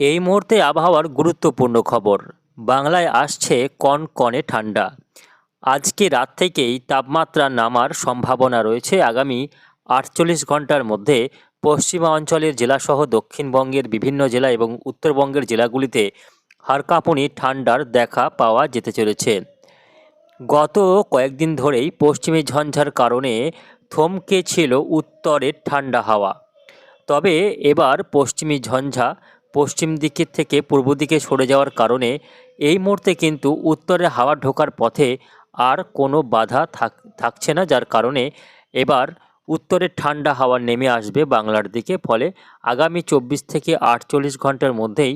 এই মুহূর্তে আবহাওয়ার গুরুত্বপূর্ণ খবর। বাংলায় আসছে কনকনে ঠান্ডা। আজকে রাত থেকেই তাপমাত্রা নামার সম্ভাবনা রয়েছে আগামী আটচল্লিশ ঘণ্টার মধ্যে। পশ্চিমা অঞ্চলের জেলাসহ দক্ষিণবঙ্গের বিভিন্ন জেলা এবং উত্তরবঙ্গের জেলাগুলিতে হাড়কাঁপুনি ঠান্ডার দেখা পাওয়া যেতে চলেছে। গত কয়েকদিন ধরেই পশ্চিমী ঝঞ্ঝার কারণে থমকে ছিল উত্তরের ঠান্ডা হাওয়া। তবে এবার পশ্চিমী ঝঞ্ঝা পশ্চিম দিকের থেকে পূর্ব দিকে সরে যাওয়ার কারণে এই মুহূর্তে কিন্তু উত্তরে হাওয়া ঢোকার পথে আর কোনো বাধা থাক, থাকছে না, যার কারণে এবার উত্তরের ঠান্ডা হাওয়া নেমে আসবে বাংলার দিকে। ফলে আগামী চব্বিশ থেকে আটচল্লিশ ঘণ্টার মধ্যেই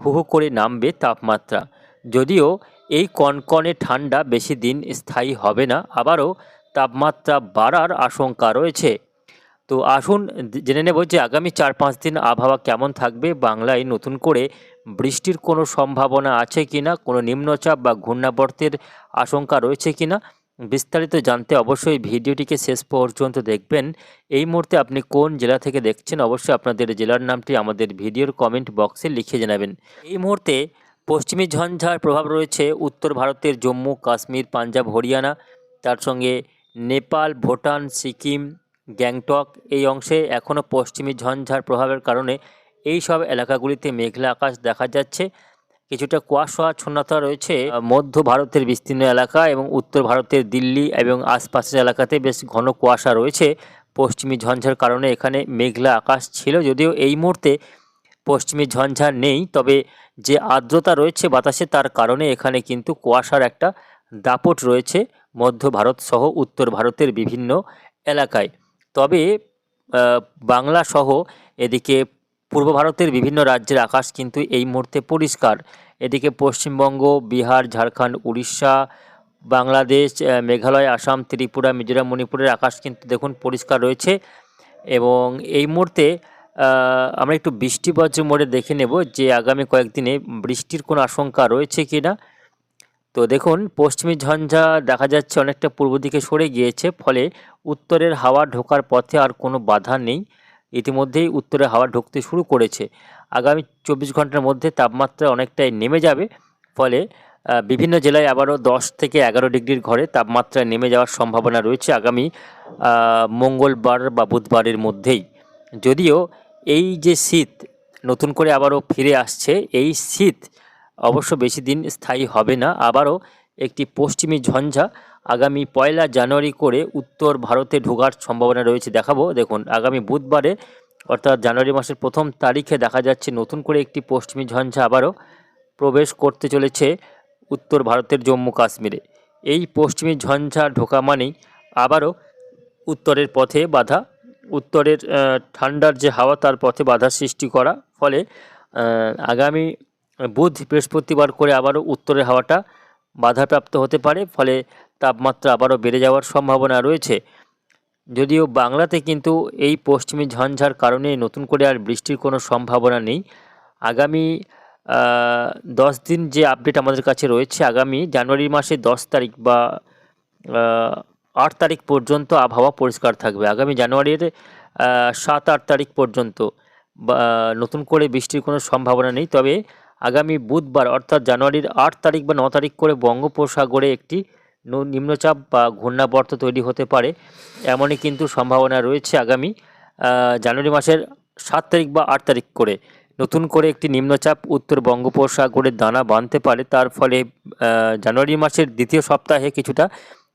হু হু করে নামবে তাপমাত্রা। যদিও এই কনকনে ঠান্ডা বেশি দিন স্থায়ী হবে না, আবারও তাপমাত্রা বাড়ার আশঙ্কা রয়েছে। তো আসুন জেনে নেব যে আগামী চার পাঁচ দিন আবহাওয়া কেমন থাকবে। বাংলায় নতুন করে বৃষ্টির কোনো সম্ভাবনা আছে কি না কোনো নিম্নচাপ বা ঘূর্ণাবর্তের আশঙ্কা রয়েছে কি না বিস্তারিত জানতে অবশ্যই ভিডিওটিকে শেষ পর্যন্ত দেখবেন। এই মুহূর্তে আপনি কোন জেলা থেকে দেখছেন, অবশ্যই আপনাদের জেলার নামটি আমাদের ভিডিওর কমেন্ট বক্সে লিখে জানাবেন। এই মুহূর্তে পশ্চিমী ঝঞ্ঝার প্রভাব রয়েছে। উত্তর ভারতের জম্মু, কাশ্মীর, পাঞ্জাব, হরিয়ানা, তার সঙ্গে নেপাল, ভুটান, সিকিম গ্যাংটক এই অংশে এখনও পশ্চিমী ঝঞ্ঝার প্রভাবের কারণে এই সব এলাকাগুলিতে মেঘলা আকাশ দেখা যাচ্ছে। কিছুটা কুয়াশাচ্ছন্নতা রয়েছে, মধ্য ভারতের বিস্তীর্ণ এলাকা এবং উত্তর ভারতের দিল্লি এবং আশপাশের এলাকাতে বেশ ঘন কুয়াশা রয়েছে। পশ্চিমী ঝঞ্ঝার কারণে এখানে মেঘলা আকাশ ছিল যদিও এই মুহূর্তে পশ্চিমী ঝঞ্ঝা নেই, তবে যে আর্দ্রতা রয়েছে বাতাসে তার কারণে এখানে কিন্তু কুয়াশার একটা দাপট রয়েছে মধ্য ভারত সহ উত্তর ভারতের বিভিন্ন এলাকায়। তবে আহ, বাংলা সহ এদিকে পূর্ব ভারতের বিভিন্ন রাজ্যের আকাশ কিন্তু এই মুহূর্তে পরিষ্কার। এদিকে পশ্চিমবঙ্গ বিহার ঝাড়খণ্ড উড়িষ্যা বাংলাদেশ মেঘালয় আসাম ত্রিপুরা মিজোরাম মণিপুরের আকাশ কিন্তু দেখুন পরিষ্কার রয়েছে এবং এই মুহূর্তে আমরা একটু বৃষ্টি বজ্র মোড়ে দেখে নেব যে আগামী কয়েকদিনে বৃষ্টির কোনো আশঙ্কা রয়েছে কি না। তো দেখুন, পশ্চিমী ঝঞ্ঝা দেখা যাচ্ছে অনেকটা পূর্ব দিকে সরে গিয়েছে, ফলে উত্তরের হাওয়া ঢোকার পথে আর কোনো বাধা নেই। ইতিমধ্যেই উত্তরে হাওয়া ঢুকতে শুরু করেছে। আগামী চব্বিশ ঘণ্টার মধ্যে তাপমাত্রা অনেকটাই নেমে যাবে, ফলে বিভিন্ন জেলায় আবারও দশ থেকে এগারো ডিগ্রির ঘরে তাপমাত্রা নেমে যাওয়ার সম্ভাবনা রয়েছে আগামী মঙ্গলবার বা বুধবারের মধ্যেই। যদিও এই যে শীত নতুন করে আবারও ফিরে আসছে, এই শীত অবশ্য বেশি দিন স্থায়ী হবে না। আবারও একটি পশ্চিমী ঝঞ্ঝা আগামী পয়লা জানুয়ারি করে উত্তর ভারতে ঢোকার সম্ভাবনা রয়েছে দেখাবো। দেখুন, আগামী বুধবারে, অর্থাৎ জানুয়ারি মাসের প্রথম তারিখে দেখা যাচ্ছে নতুন করে একটি পশ্চিমী ঝঞ্ঝা আবারও প্রবেশ করতে চলেছে উত্তর ভারতের জম্মু কাশ্মীরে। এই পশ্চিমী ঝঞ্ঝা ঢোকা মানেই আবারও উত্তরের পথে বাধা, উত্তরের ঠান্ডার যে হাওয়া তার পথে বাধা সৃষ্টি করা। ফলে আগামী বুধ বৃহস্পতিবার করে আবারও উত্তরের হাওয়াটা বাধাপ্রাপ্ত হতে পারে, ফলে তাপমাত্রা আবারও বেড়ে যাওয়ার সম্ভাবনা রয়েছে। যদিও বাংলাতে কিন্তু এই পশ্চিমী ঝঞ্ঝার কারণে নতুন করে আর বৃষ্টির কোনো সম্ভাবনা নেই। আগামী দশ দিন যে আপডেট আমাদের কাছে রয়েছে, আগামী জানুয়ারি মাসে দশ তারিখ বা আট তারিখ পর্যন্ত আবহাওয়া পরিষ্কার থাকবে। আগামী জানুয়ারির সাত আট তারিখ পর্যন্ত বা, নতুন করে বৃষ্টির কোনো সম্ভাবনা নেই। তবে আগামী বুধবার, অর্থাৎ জানুয়ারির আট তারিখ বা ন তারিখ করে বঙ্গোপসাগরে একটি নিম্নচাপ বা ঘূর্ণাবর্ত তৈরি হতে পারে। এমনই কিন্তু সম্ভাবনা রয়েছে আগামী জানুয়ারি মাসের সাত তারিখ বা আট তারিখ করে। নতুন করে একটি নিম্নচাপ উত্তর বঙ্গোপসাগরে দানা বাঁধতে পারে। তার ফলে জানুয়ারি মাসের দ্বিতীয় সপ্তাহে কিছুটা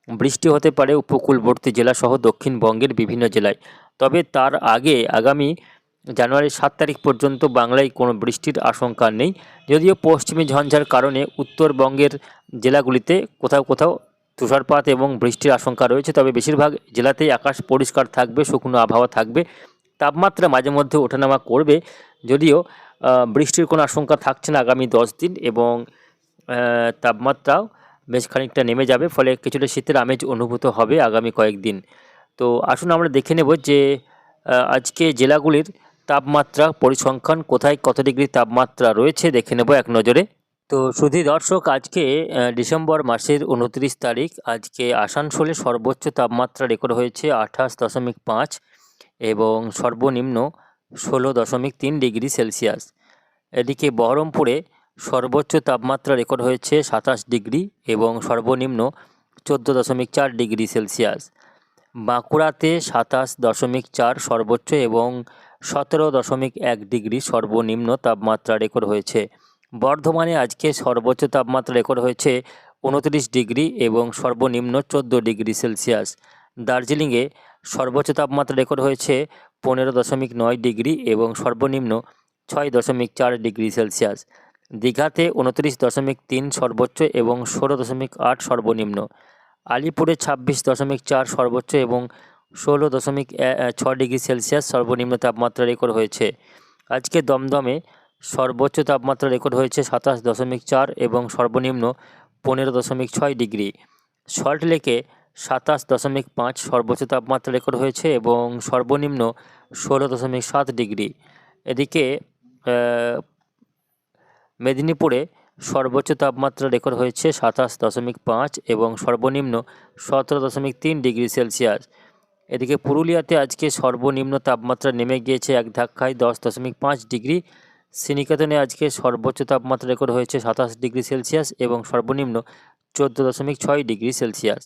বৃষ্টি হতে পারে উপকূলবর্তী জেলাসহ দক্ষিণবঙ্গের বিভিন্ন জেলায়। তবে তার আগে আগামী জানুয়ারির সাত তারিখ পর্যন্ত বাংলায় কোনো বৃষ্টির আশঙ্কা নেই। যদিও পশ্চিমী ঝঞ্ঝার কারণে উত্তরবঙ্গের জেলাগুলিতে কোথাও কোথাও তুষারপাত এবং বৃষ্টির আশঙ্কা রয়েছে, তবে বেশিরভাগ জেলাতেই আকাশ পরিষ্কার থাকবে, শুকনো আবহাওয়া থাকবে। তাপমাত্রা মাঝে মধ্যে ওঠানামা করবে, যদিও বৃষ্টির কোনো আশঙ্কা থাকছে না আগামী দশ দিন এবং তাপমাত্রাও বেশ খানিকটা নেমে যাবে, ফলে কিছুটা শীতের আমেজ অনুভূত হবে আগামী কয়েকদিন। তো আসুন আমরা দেখে নেব যে আজকে জেলাগুলির তাপমাত্রা পরিসংখ্যান কোথায় কত ডিগ্রি তাপমাত্রা রয়েছে দেখে নেব এক নজরে। তো শুধু দর্শক, আজকে ডিসেম্বর মাসের উনত্রিশ তারিখ, আজকে আসানসোলে সর্বোচ্চ তাপমাত্রা রেকর্ড হয়েছে আঠাশ দশমিক পাঁচ এবং সর্বনিম্ন ষোলো দশমিক তিন ডিগ্রি সেলসিয়াস। এদিকে বহরমপুরে সর্বোচ্চ তাপমাত্রা রেকর্ড হয়েছে সাতাশ ডিগ্রি এবং সর্বনিম্ন চোদ্দ দশমিক চার ডিগ্রি সেলসিয়াস। বাঁকুড়াতে সাতাশ দশমিক চার সর্বোচ্চ এবং সতেরো দশমিক এক ডিগ্রি সর্বনিম্ন তাপমাত্রা রেকর্ড হয়েছে। বর্ধমানে আজকে সর্বোচ্চ তাপমাত্রা রেকর্ড হয়েছে উনত্রিশ ডিগ্রি এবং সর্বনিম্ন চোদ্দ ডিগ্রি সেলসিয়াস। দার্জিলিংয়ে সর্বোচ্চ তাপমাত্রা রেকর্ড হয়েছে পনেরো দশমিক নয় ডিগ্রি এবং সর্বনিম্ন ছয় দশমিক চার ডিগ্রি সেলসিয়াস। দীঘাতে উনত্রিশ দশমিক তিন সর্বোচ্চ এবং ষোলো দশমিক আট সর্বনিম্ন। আলিপুরে ছাব্বিশ দশমিক চার সর্বোচ্চ এবং ষোলো দশমিক ছ ডিগ্রি সেলসিয়াস সর্বনিম্ন তাপমাত্রা রেকর্ড হয়েছে। আজকে দমদমে সর্বোচ্চ তাপমাত্রা রেকর্ড হয়েছে সাতাশ দশমিক চার এবং সর্বনিম্ন পনেরো দশমিক ছয় ডিগ্রি। সল্টলেকে সাতাশ দশমিক পাঁচ সর্বোচ্চ তাপমাত্রা রেকর্ড হয়েছে এবং সর্বনিম্ন ষোলো দশমিক সাত ডিগ্রি। এদিকে মেদিনীপুরে সর্বোচ্চ তাপমাত্রা রেকর্ড হয়েছে সাতাশ দশমিক পাঁচ এবং সর্বনিম্ন সতেরো দশমিক তিন ডিগ্রি সেলসিয়াস। এদিকে পুরুলিয়াতে আজকে সর্বনিম্ন তাপমাত্রা নেমে গিয়েছে এক ধাক্কায় দশ দশমিক পাঁচ ডিগ্রি। শ্রীনিকেতনে আজকে সর্বোচ্চ তাপমাত্রা রেকর্ড হয়েছে সাতাশ ডিগ্রি সেলসিয়াস এবং সর্বনিম্ন চোদ্দ দশমিক ছয় ডিগ্রি সেলসিয়াস।